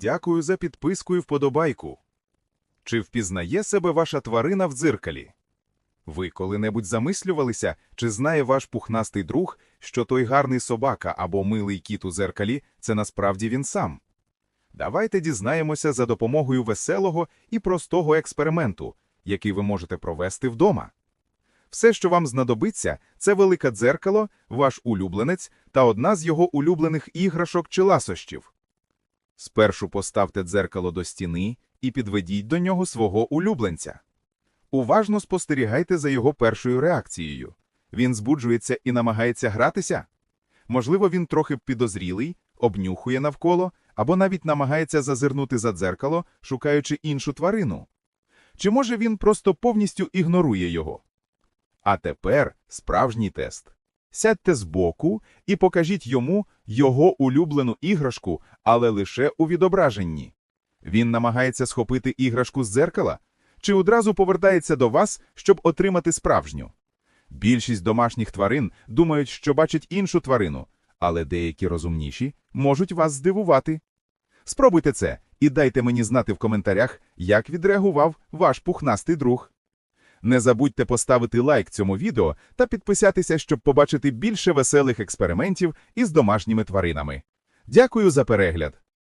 Дякую за підписку і вподобайку. Чи впізнає себе ваша тварина в дзеркалі? Ви коли-небудь замислювалися, чи знає ваш пухнастий друг, що той гарний собака або милий кіт у дзеркалі – це насправді він сам? Давайте дізнаємося за допомогою веселого і простого експерименту, який ви можете провести вдома. Все, що вам знадобиться, це велике дзеркало, ваш улюбленець та одна з його улюблених іграшок чи ласощів. Спершу поставте дзеркало до стіни і підведіть до нього свого улюбленця. Уважно спостерігайте за його першою реакцією. Він збуджується і намагається гратися? Можливо, він трохи підозрілий, обнюхує навколо або навіть намагається зазирнути за дзеркало, шукаючи іншу тварину. Чи може він просто повністю ігнорує його? А тепер справжній тест. Сядьте збоку і покажіть йому його улюблену іграшку, але лише у відображенні. Він намагається схопити іграшку з дзеркала чи одразу повертається до вас, щоб отримати справжню. Більшість домашніх тварин думають, що бачать іншу тварину, але деякі розумніші можуть вас здивувати. Спробуйте це і дайте мені знати в коментарях, як відреагував ваш пухнастий друг. Не забудьте поставити лайк цьому відео та підписатися, щоб побачити більше веселих експериментів із домашніми тваринами. Дякую за перегляд!